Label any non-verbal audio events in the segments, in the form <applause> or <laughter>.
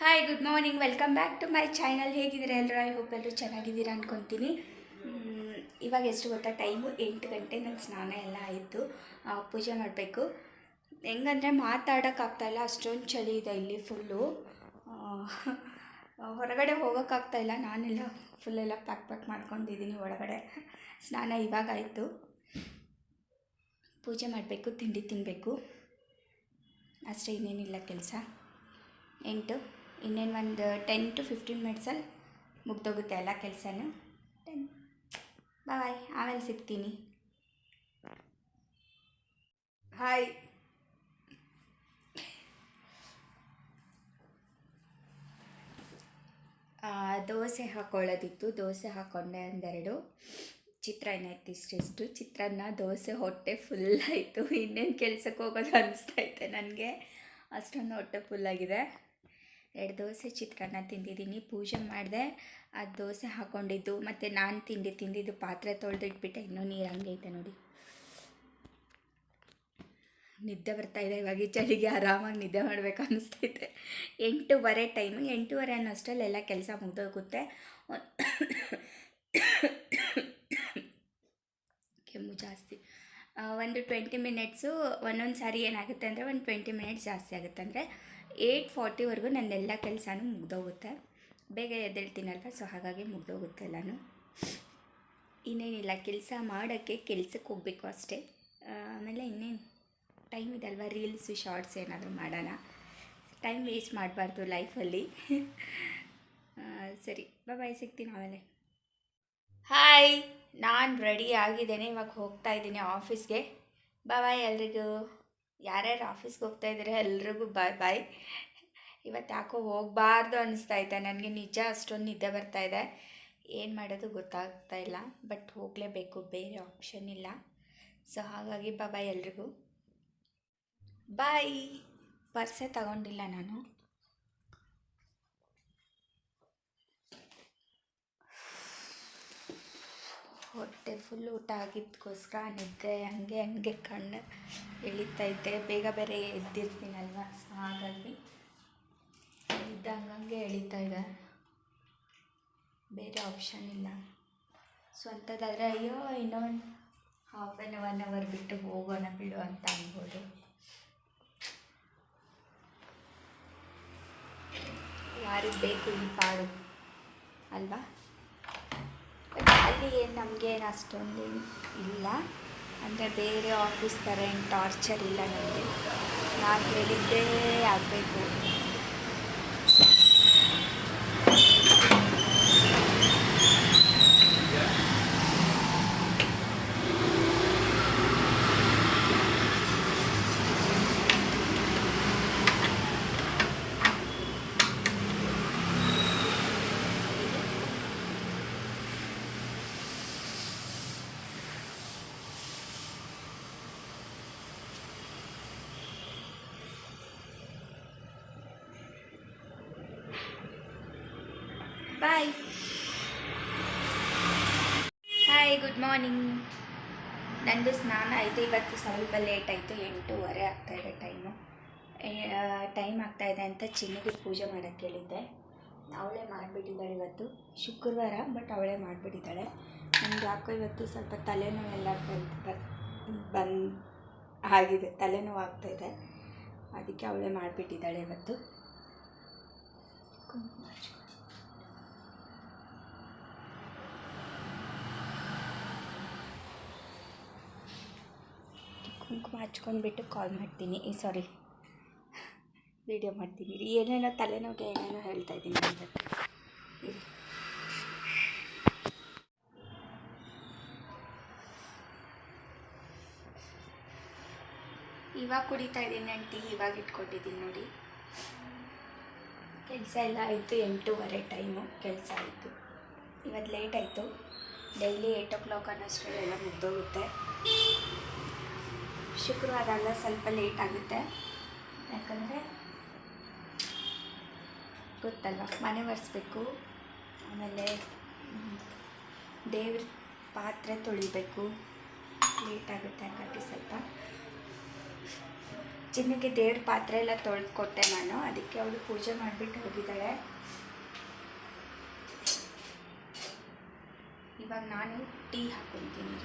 Hi good morning welcome back to my channel ಹೇಗಿದ್ದೀರಾ ಎಲ್ಲರೂ? I hope ಎಲ್ಲರೂ ಚೆನ್ನಾಗಿದ್ದೀರಾ ಅಂದ್ಕೊತೀನಿ ಇವಾಗ ಎಷ್ಟು ಗೊತ್ತಾ? ಟೈಮು ಎಂಟು ಗಂಟೆ ನನ್ನ ಸ್ನಾನ ಎಲ್ಲ ಆಯಿತು. ಪೂಜೆ ಮಾಡಬೇಕು. ಹೆಂಗಂದರೆ ಮಾತಾಡೋಕ್ಕಾಗ್ತಾಯಿಲ್ಲ ಅಷ್ಟೊಂದು ಚಳಿ ಇದೆ ಇಲ್ಲಿ ಫುಲ್ಲು ಹೊರಗಡೆ ಹೋಗೋಕ್ಕಾಗ್ತಾಯಿಲ್ಲ ನಾನೆಲ್ಲ ಫುಲ್ಲೆಲ್ಲ ಪ್ಯಾಕ್ ಪ್ಯಾಕ್ ಮಾಡ್ಕೊಂಡಿದ್ದೀನಿ ಒಳಗಡೆ ಸ್ನಾನ ಇವಾಗ ಆಯಿತು. ಪೂಜೆ ಮಾಡಬೇಕು, ತಿಂಡಿ ತಿನ್ನಬೇಕು ಅಷ್ಟೇ ಇನ್ನೇನಿಲ್ಲ ಕೆಲಸ. ಎಂಟು? ಇನ್ನೇನು ಒಂದು ಟೆನ್ ಟು ಫಿಫ್ಟೀನ್ ಮಿನಿಟ್ಸಲ್ಲಿ ಮುಗ್ದೋಗುತ್ತೆ ಎಲ್ಲ ಕೆಲಸನೂ. ಟೆನ್ ಬಾಯ್ ಆಮೇಲೆ ಸಿಗ್ತೀನಿ. ಹಾಯ್ ದೋಸೆ ಹಾಕೊಳ್ಳೋದಿತ್ತು. ದೋಸೆ ಹಾಕೊಂಡೆ ಒಂದೆರಡು. ಚಿತ್ರಾನ್ನ ಇತ್ತು ಇಷ್ಟಿಷ್ಟು? ಚಿತ್ರಾನ್ನ, ದೋಸೆ, ಹೊಟ್ಟೆ ಫುಲ್ ಆಯಿತು. ಇನ್ನೇನು ಕೆಲ್ಸಕ್ಕೆ ಹೋಗೋದು ಅನಿಸ್ತೈತೆ ನನಗೆ. ಅಷ್ಟೊಂದು ಹೊಟ್ಟೆ ಫುಲ್ಲಾಗಿದೆ ಎರಡು ದೋಸೆ ಚಿತ್ರಾನ್ನ ತಿಂದಿದ್ದೀನಿ, ಪೂಜೆ ಮಾಡಿದೆ ಆ ದೋಸೆ ಹಾಕ್ಕೊಂಡಿದ್ದು ಮತ್ತು ನಾನು ತಿಂಡಿ ತಿಂದಿದ್ದು ಪಾತ್ರೆ ತೊಳೆದಿಟ್ಬಿಟ್ಟೆ, ಇನ್ನೂ ನೀರು ಹಂಗೆ ಐತೆ ನೋಡಿ. ನಿದ್ದೆ ಬರ್ತಾ ಇದೆ, ಇವಾಗ ಚಳಿಗೆ ಆರಾಮಾಗಿ ನಿದ್ದೆ ಮಾಡಬೇಕು ಅನಿಸ್ತೈತೆ. ಎಂಟೂವರೆ ಟೈಮು ಎಂಟೂವರೆ ಅನ್ನೋ ಅಷ್ಟರಲ್ಲಿ ಎಲ್ಲ ಕೆಲಸ ಮುಗ್ದೋಗುತ್ತೆ. ಕೆಮ್ಮು ಜಾಸ್ತಿ. ಒಂದು ಟ್ವೆಂಟಿ ಮಿನಿಟ್ಸು ಒಂದೊಂದು ಸಾರಿ ಏನಾಗುತ್ತೆ ಅಂದರೆ, ಒಂದು ಟ್ವೆಂಟಿ ಮಿನಿಟ್ಸ್ ಜಾಸ್ತಿ ಆಗುತ್ತೆ. ಅಂದರೆ ಏಯ್ಟ್ ಫಾರ್ಟಿವರೆಗೂ ನನ್ನೆಲ್ಲ ಕೆಲಸನೂ ಮುಗ್ದೋಗುತ್ತೆ. ಬೇಗ ಎದ್ದೇಳ್ತೀನಲ್ವ? ಸೊ ಹಾಗಾಗಿ ಮುಗ್ದೋಗುತ್ತೆ ಎಲ್ಲನೂ. ಇನ್ನೇನಿಲ್ಲ, ಕೆಲಸ ಮಾಡೋಕ್ಕೆ ಕೆಲ್ಸಕ್ಕೆ ಹೋಗಬೇಕು ಅಷ್ಟೇ. ಆಮೇಲೆ ಇನ್ನೇನು? ಟೈಮ್ ಇದಲ್ವ? ರೀಲ್ಸು ಶಾರ್ಟ್ಸ್ ಏನಾದರೂ ಮಾಡೋಣ. ಟೈಮ್ ವೇಸ್ಟ್ ಮಾಡಬಾರ್ದು ಲೈಫಲ್ಲಿ ಸರಿ. ಬಾಯ್ ಸಿಗ್ತೀನಿ ಆಮೇಲೆ. ಹಾಯ್ ನಾನು ರೆಡಿ ಆಗಿದ್ದೇನೆ. ಇವಾಗ ಹೋಗ್ತಾ ಇದ್ದೀನಿ ಆಫೀಸ್ಗೆ ಬಾಯ್ ಎಲ್ರಿಗೂ. ಯಾರ್ಯಾರು ಆಫೀಸ್ಗೆ ಹೋಗ್ತಾ ಇದ್ದೀರಾ ಎಲ್ರಿಗೂ ಬಾಯ್ ಬಾಯ್ ಇವತ್ತು ಯಾಕೋ ಹೋಗಬಾರ್ದು ಅನ್ನಿಸ್ತಾ ಇದೆ. ನನಗೆ ನಿಜ ಅಷ್ಟೊಂದು ನಿದ್ದೆ ಬರ್ತಾ ಇದೆ. ಏನು ಮಾಡೋದು ಗೊತ್ತಾಗ್ತಾ ಇಲ್ಲ. ಬಟ್ ಹೋಗಲೇಬೇಕು. ಬೇರೆ ಆಪ್ಷನ್ ಇಲ್ಲ. ಸೊ ಹಾಗಾಗಿ ಬಾಬಾಯ್ ಎಲ್ರಿಗೂ. ಬಾಯ್ ಪರ್ಸೆ ತಗೊಂಡಿಲ್ಲ ನಾನು. ಹೊಟ್ಟೆ ಫುಲ್ ಊಟ ಆಗಿದ್ದಕ್ಕೋಸ್ಕರ ನಿದ್ದೆ ಹಂಗೆ ಹಂಗೆ ಕಣ್ಣು ಎಳಿತೈತೆ ಬೇಗ ಬೇರೆ ಎದ್ದಿರ್ತೀನಲ್ವ? ಸೊ ಹಾಗಾಗಿ ನಿದ್ದೆ ಹಂಗಂಗೆ ಎಳಿತಾ ಇದೆ. ಬೇರೆ ಆಪ್ಷನ್ ಇಲ್ಲ. ಸ್ವಂತದಾದರೆ ಅಯ್ಯೋ, ಇನ್ನೊಂದು ಹಾಫ್ ಆ್ಯನ್ ಒನ್ ಅವರ್ ಬಿಟ್ಟು ಹೋಗೋಣ ಬಿಡು ಅಂತ ಅನ್ಬೋದು. ಯಾರಿಗೆ ಬೇಕು ಈ ಕಾಡು ಅಲ್ವಾ? ಅಲ್ಲಿ ಏನು ನಮಗೇನು ಅಷ್ಟೊಂದು ಇಲ್ಲ. ಅಂದರೆ ಬೇರೆ ಆಫೀಸ್ ಥರ ಏನು ಟಾರ್ಚರ್ ಇಲ್ಲ ನನಗೆ ನಾನು ಹೇಳಿದ್ದೇ ಆಗಬೇಕು. ಬಾಯ್ ಹಾಯ್ ಗುಡ್ ಮಾರ್ನಿಂಗ್ ನಂದು ಸ್ನಾನ ಆಯಿತು. ಇವತ್ತು ಸ್ವಲ್ಪ ಲೇಟ್ ಆಯಿತು. ಎಂಟೂವರೆ ಆಗ್ತಾಯಿದೆ ಟೈಮು ಟೈಮ್ ಆಗ್ತಾಯಿದೆ ಅಂತ ಚಿನ್ನಿಗೆ ಪೂಜೆ ಮಾಡೋಕ್ಕೆ ಹೇಳಿದ್ದೆ. ಅವಳೇ ಮಾಡಿಬಿಟ್ಟಿದ್ದಾಳೆ ಇವತ್ತು. ಶುಕ್ರವಾರ ಬಟ್ ಅವಳೇ ಮಾಡಿಬಿಟ್ಟಿದ್ದಾಳೆ. ನನಗೆ ಯಾಕೋ ಇವತ್ತು ಸ್ವಲ್ಪ ತಲೆನೋವೆಲ್ಲ ಬಂದು ಆಗಿದೆ. ತಲೆನೋವು ಆಗ್ತಾಯಿದೆ ಅದಕ್ಕೆ ಅವಳೇ ಮಾಡಿಬಿಟ್ಟಿದ್ದಾಳೆ ಇವತ್ತು. ಕುಂಕುಮ ಹಚ್ಕೊ. ಕುಂಕುಮ ಹಚ್ಕೊಂಡ್ಬಿಟ್ಟು ಕಾಲ್ ಮಾಡ್ತೀನಿ. ಸಾರಿ ವಿಡಿಯೋ ಮಾಡ್ತೀನಿ. ಏನೇನೋ ತಲೆನೋವಿಗೆ ಏನೇನೋ ಹೇಳ್ತಾ ಇದ್ದೀನಿ ಇವಾಗ ಕುಡಿತಾ ಇದ್ದೀನಿ ನಾನು ಟೀ ಇವಾಗ ಇಟ್ಕೊಂಡಿದ್ದೀನಿ ನೋಡಿ. ಕೆಲಸ ಎಲ್ಲ ಆಯಿತು, ಎಂಟೂವರೆ ಟೈಮು ಕೆಲಸ ಆಯಿತು. ಇವತ್ತು ಲೇಟ್ ಆಯಿತು. ಡೈಲಿ ಏಯ್ಟ್ ಓ ಕ್ಲಾಕ್ ಅನ್ನೋಷ್ಟರಲ್ಲೆಲ್ಲ ಮುಗ್ದೋಗುತ್ತೆ. ಶುಕ್ರವಾರ ಅಲ್ಲ, ಸ್ವಲ್ಪ ಲೇಟ್ ಆಗುತ್ತೆ. ಯಾಕಂದರೆ ಗೊತ್ತಲ್ವ, ಮನೆ ಒರೆಸ್ಬೇಕು, ಆಮೇಲೆ ದೇವ್ರ ಪಾತ್ರೆ ತೊಳಿಬೇಕು. ಲೇಟ್ ಆಗುತ್ತೆ ಹಾಗಾಗಿ ಸ್ವಲ್ಪ. ಚಿನ್ನಕ್ಕೆ ದೇವ್ರ ಪಾತ್ರೆ ಎಲ್ಲ ತೊಳೆದು ನಾನು, ಅದಕ್ಕೆ ಅವಳು ಪೂಜೆ ಮಾಡಿಬಿಟ್ಟು ಹೋಗಿದ್ದಾಳೆ. ಇವಾಗ ನಾನು ಟೀ ಹಾಕೊತೀನಿ.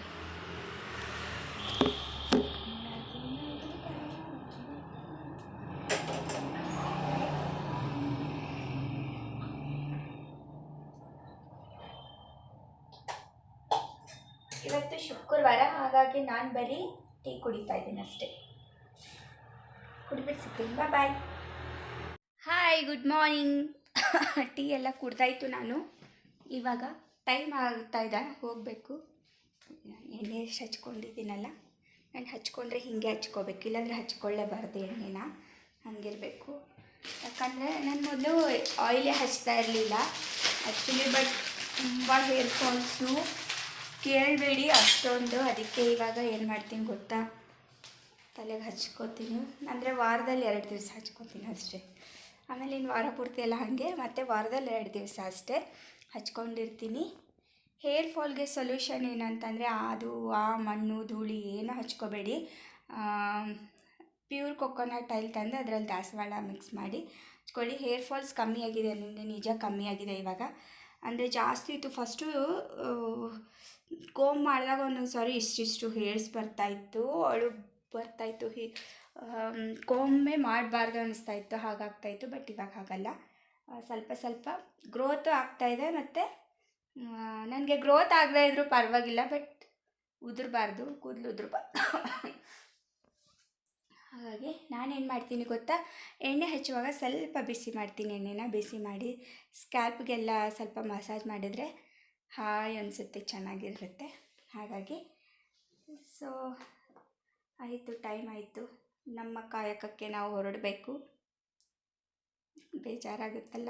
ಇವತ್ತು ಶುಕ್ರವಾರ, ಹಾಗಾಗಿ ನಾನು ಬರೀ ಟೀ ಕುಡಿತಾ ಇದ್ದೀನಿ ಅಷ್ಟೇ. ಕುಡಿಬಿಟ್ಟು ಸಿಗ್ತೀನಿ ಬಾ bye hi good morning tea ಎಲ್ಲ ಕುಡ್ದಾಯ್ತು ನಾನು. ಇವಾಗ ಟೈಮ್ ಆಗ್ತಾ ಇದೆ, ಹೋಗಬೇಕು. ಎಣ್ಣೆ ಎಷ್ಟು ಹಚ್ಕೊಂಡಿದ್ದೀನಲ್ಲ, ನಾನು ಹಚ್ಕೊಂಡ್ರೆ ಹೀಗೆ ಹಚ್ಕೋಬೇಕು. ಇಲ್ಲಾಂದರೆ ಹಚ್ಕೊಳ್ಳೇಬಾರ್ದು ಎಣ್ಣೆನ. ಹಂಗಿರಬೇಕು. ಯಾಕಂದರೆ ನಾನು ಮೊದಲು ಆಯಿಲೇ ಹಚ್ತಾ ಇರಲಿಲ್ಲ. ಆ್ಯಕ್ಚುಲಿ ಬಟ್ ತುಂಬ ಹೇರ್ ಕೇಳಬೇಡಿ ಅಷ್ಟೊಂದು. ಅದಕ್ಕೆ ಇವಾಗ ಏನು ಮಾಡ್ತೀನಿ ಗೊತ್ತಾ? ತಲೆಗೆ ಹಚ್ಕೋತೀನಿ. ಅಂದರೆ ವಾರದಲ್ಲಿ ಎರಡು ದಿವಸ ಹಚ್ಕೋತೀನಿ ಅಷ್ಟೇ. ಆಮೇಲೆ ಇನ್ನು ವಾರ ಪೂರ್ತಿ ಎಲ್ಲ ಹಾಗೆ ಮತ್ತು ವಾರದಲ್ಲಿ ಎರಡು ದಿವಸ ಅಷ್ಟೇ ಹಚ್ಕೊಂಡಿರ್ತೀನಿ. ಹೇರ್ ಫಾಲ್ಗೆ ಸೊಲ್ಯೂಷನ್ ಏನಂತಂದರೆ ಅದು, ಆ ಮಣ್ಣು, ಧೂಳಿ ಏನು ಹಚ್ಕೋಬೇಡಿ. ಪ್ಯೂರ್ ಕೊಕೊನಟ್ ಆಯಿಲ್ ತಂದು ಅದರಲ್ಲಿ ದಾಸವಾಳ ಮಿಕ್ಸ್ ಮಾಡಿ ಹಚ್ಕೊಳ್ಳಿ. ಹೇರ್ ಫಾಲ್ಸ್ ಕಮ್ಮಿ ಆಗಿದೆ ನಿಜ ಕಮ್ಮಿ ಆಗಿದೆ ಇವಾಗ. ಅಂದರೆ ಜಾಸ್ತಿ ಇತ್ತು. ಫಸ್ಟು ಕೋಮ್ ಮಾಡಿದಾಗ ಒಂದೊಂದು ಸಾರಿ ಇಷ್ಟಿಷ್ಟು ಹೇರ್ಸ್ ಬರ್ತಾಯಿತ್ತು ಅಳು ಬರ್ತಾಯಿತ್ತು ಹಿ ಕೋಮೆ ಮಾಡಬಾರ್ದು ಅನ್ನಿಸ್ತಾ ಇತ್ತು. ಹಾಗಾಗ್ತಾಯಿತ್ತು ಬಟ್ ಇವಾಗ ಹಾಗಲ್ಲ. ಸ್ವಲ್ಪ ಸ್ವಲ್ಪ ಗ್ರೋತು ಆಗ್ತಾಯಿದೆ ಮತ್ತು ನನಗೆ ಗ್ರೋತ್ ಆಗದೇ ಇದ್ರೂ ಪರವಾಗಿಲ್ಲ. ಬಟ್ ಉದುರಬಾರ್ದು. ಕೂದಲು ಉದುರಬಾರ್ದು. <laughs> ಹಾಗಾಗಿ ನಾನೇನು ಮಾಡ್ತೀನಿ ಗೊತ್ತಾ? ಎಣ್ಣೆ ಹಚ್ಚುವಾಗ ಸ್ವಲ್ಪ ಬಿಸಿ ಮಾಡ್ತೀನಿ, ಎಣ್ಣೆನ ಬಿಸಿ ಮಾಡಿ ಸ್ಕ್ಯಾಲ್ಪ್ಗೆಲ್ಲ ಸ್ವಲ್ಪ ಮಸಾಜ್ ಮಾಡಿದರೆ ಹಾಯ್ ಅನಿಸುತ್ತೆ, ಚೆನ್ನಾಗಿರುತ್ತೆ. ಹಾಗಾಗಿ ಸೊ ಆಯಿತು ಟೈಮ್ ಆಯಿತು. ನಮ್ಮ ಕಾಯಕಕ್ಕೆ ನಾವು ಹೊರಡಬೇಕು. ಬೇಜಾರಾಗುತ್ತಲ್ಲ?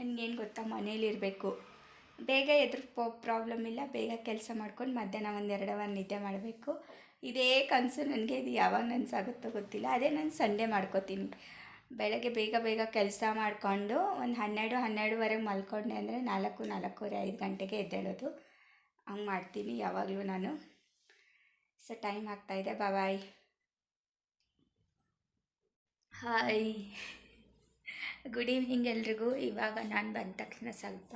ನನಗೇನು ಗೊತ್ತಾ? ಮನೇಲಿರಬೇಕು. ಬೇಗ ಎದುರು ಪ್ರಾಬ್ಲಮ್ ಇಲ್ಲ, ಬೇಗ ಕೆಲಸ ಮಾಡ್ಕೊಂಡು ಮಧ್ಯಾಹ್ನ ಒಂದು ಎರಡು ಅವರ್ ನಿದ್ದೆ ಮಾಡಬೇಕು. ಇದೇ ಕನಸು ನನಗೆ, ಇದು ಯಾವಾಗ ನನಸಾಗುತ್ತೋ ಗೊತ್ತಿಲ್ಲ. ಅದೇ ನಾನು ಸಂಡೇ ಮಾಡ್ಕೋತೀನಿ. ಬೆಳಗ್ಗೆ ಬೇಗ ಬೇಗ ಕೆಲಸ ಮಾಡಿಕೊಂಡು ಒಂದು ಹನ್ನೆರಡು, ಹನ್ನೆರಡುವರೆಗೆ ಮಲ್ಕೊಂಡೆ ಅಂದರೆ ನಾಲ್ಕು, ನಾಲ್ಕೂವರೆ, ಐದು ಗಂಟೆಗೆ ಎದ್ದೇಳೋದು. ಹಂಗೆ ಮಾಡ್ತೀನಿ ಯಾವಾಗಲೂ ನಾನು. ಸೊ ಟೈಮ್ ಆಗ್ತಾಯಿದೆ ಬಾಯ್ ಹಾಯ್ ಗುಡ್ ಈವ್ನಿಂಗ್ ಎಲ್ರಿಗೂ. ಇವಾಗ ನಾನು ಬಂದ ತಕ್ಷಣ ಸ್ವಲ್ಪ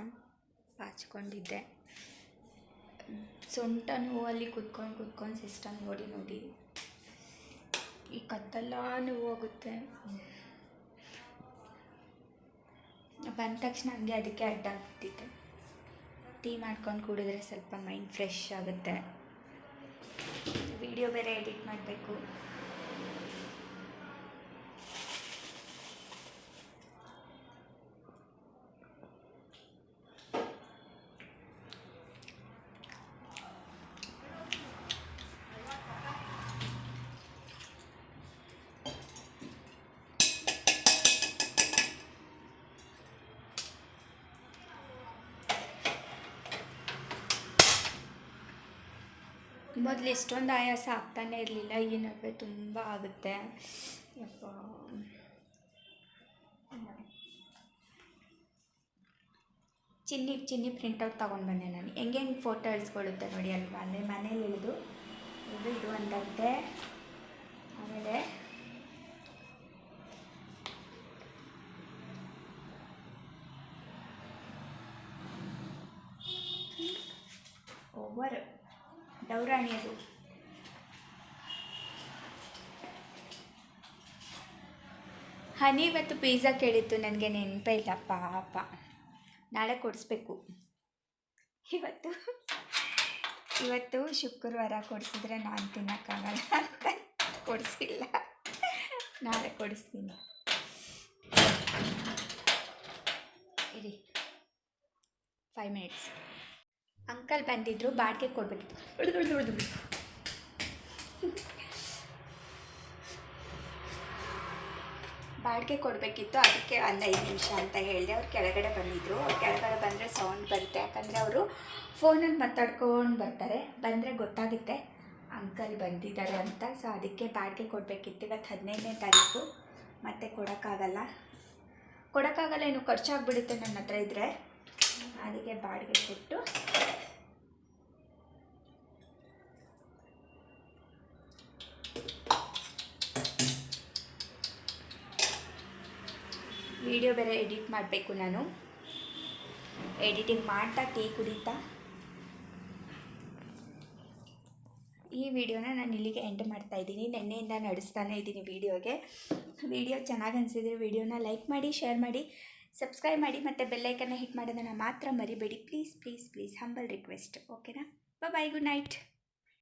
ಬಾಚ್ಕೊಂಡಿದ್ದೆ ಸೊಂಟ ನೋವಲ್ಲಿ ಕುತ್ಕೊಂಡು ಕುತ್ಕೊಂಡು ಸಿಸ್ಟಮ್ ನೋಡಿ ನೋಡಿ. ಈ ಕತ್ತಲ್ಲ ನೋವು ಹೋಗುತ್ತೆ ಬಂದ ತಕ್ಷಣ ಹಂಗೆ ಅದಕ್ಕೆ ಅಡ್ಡ ಟೀ ಮಾಡ್ಕೊಂಡು ಕುಡಿದ್ರೆ ಸ್ವಲ್ಪ ಮೈಂಡ್ ಫ್ರೆಶ್ ಆಗುತ್ತೆ. ವಿಡಿಯೋ ಬೇರೆ ಎಡಿಟ್ ಮಾಡಬೇಕು. ಮೊದಲು ಇಷ್ಟೊಂದು ಆಯಾಸ ಆಗ್ತಾನೆ ಇರಲಿಲ್ಲ, ಈ ನಡುವೆ ತುಂಬ ಆಗುತ್ತೆ. ಚಿನ್ನಿ ಚಿನ್ನಿ ಪ್ರಿಂಟೌಟ್ ತೊಗೊಂಡು ಬಂದೆ ನಾನು. ಹೆಂಗೆ ಹೆಂಗೆ ಫೋಟೋ ಇಳಿಸ್ಕೊಳ್ಳುತ್ತೆ ನೋಡಿ ಅಲ್ವಾ? ಅಂದರೆ ಮನೇಲಿ ಇಳಿದು ಇದು ಇದು ಒಂದಂತೆ ಆಮೇಲೆ ಓವರ್ ಡೌರಾಣಿ ಅದು. ಹನಿ ಇವತ್ತು ಪಿಜ್ಜಾ ಕೇಳಿತ್ತು ನನಗೆ ನೆನಪೇ ಇಲ್ಲ ಪಾಪ. ನಾಳೆ ಕೊಡಿಸ್ಬೇಕು. ಇವತ್ತು ಇವತ್ತು ಶುಕ್ರವಾರ ಕೊಡಿಸಿದ್ರೆ ನಾನು ತಿನ್ನೋಕ್ಕಾಗಲ್ಲ ಅಂತ ಕೊಡಿಸಿಲ್ಲ. ನಾಳೆ ಕೊಡಿಸ್ತೀನಿ. ಇರಿ ಫೈವ್ ಮಿನಿಟ್ಸ್ ಅಂಕಲ್ ಬಂದಿದ್ರು, ಬಾಡಿಗೆ ಕೊಡಬೇಕಿತ್ತು ಬಾಡಿಗೆ ಕೊಡಬೇಕಿತ್ತು, ಅದಕ್ಕೆ ಒಂದು ಐದು ನಿಮಿಷ ಅಂತ ಹೇಳಿದೆ. ಅವ್ರು ಕೆಳಗಡೆ ಬಂದಿದ್ದರು ಅವ್ರು ಕೆಳಗಡೆ ಬಂದರೆ ಸೌಂಡ್ ಬರುತ್ತೆ. ಯಾಕಂದರೆ ಅವರು ಫೋನಲ್ಲಿ ಮಾತಾಡ್ಕೊಂಡು ಬರ್ತಾರೆ. ಬಂದರೆ ಗೊತ್ತಾಗುತ್ತೆ ಅಂಕಲ್ ಬಂದಿದ್ದಾರೆ ಅಂತ. ಸೊ ಅದಕ್ಕೆ ಬಾಡಿಗೆ ಕೊಡಬೇಕಿತ್ತು ಇವತ್ತು ಹದಿನೈದನೇ ತಾರೀಕು. ಮತ್ತೆ ಕೊಡೋಕ್ಕಾಗಲ್ಲ. ಕೊಡೋಕ್ಕಾಗಲ್ಲ ಏನು ಖರ್ಚಾಗ್ಬಿಡುತ್ತೆ ನನ್ನ ಹತ್ರ ಇದ್ದರೆ ಅದಕ್ಕೆ ಬಾಡಿಗೆ ಕೊಟ್ಟು ವಿಡಿಯೋ ಬೇರೆ ಎಡಿಟ್ ಮಾಡಬೇಕು ನಾನು. ಎಡಿಟಿಂಗ್ ಮಾಡ್ತಾ ಟೀ ಕುಡಿತಾ. ಈ ವಿಡಿಯೋನ ನಾನು ಇಲ್ಲಿಗೆ ಎಂಡ್ ಮಾಡ್ತಾ ಇದ್ದೀನಿ. ನೆನ್ನೆಯಿಂದ ನಡೆಸ್ತಾನೆ ಇದ್ದೀನಿ ವಿಡಿಯೋಗೆ. ವಿಡಿಯೋ ಚೆನ್ನಾಗಿ ಅನಿಸಿದ್ರೆ ವಿಡಿಯೋನ ಲೈಕ್ ಮಾಡಿ, ಶೇರ್ ಮಾಡಿ, ಸಬ್ಸ್ಕ್ರೈಬ್ ಮಾಡಿ ಮತ್ತು ಬೆಲ್ಲೈಕನ್ನ ಹಿಟ್ ಮಾಡೋದನ್ನು ಮಾತ್ರ ಮರಿಬೇಡಿ. Please please please, humble request. ಓಕೆನಾ? Bye good night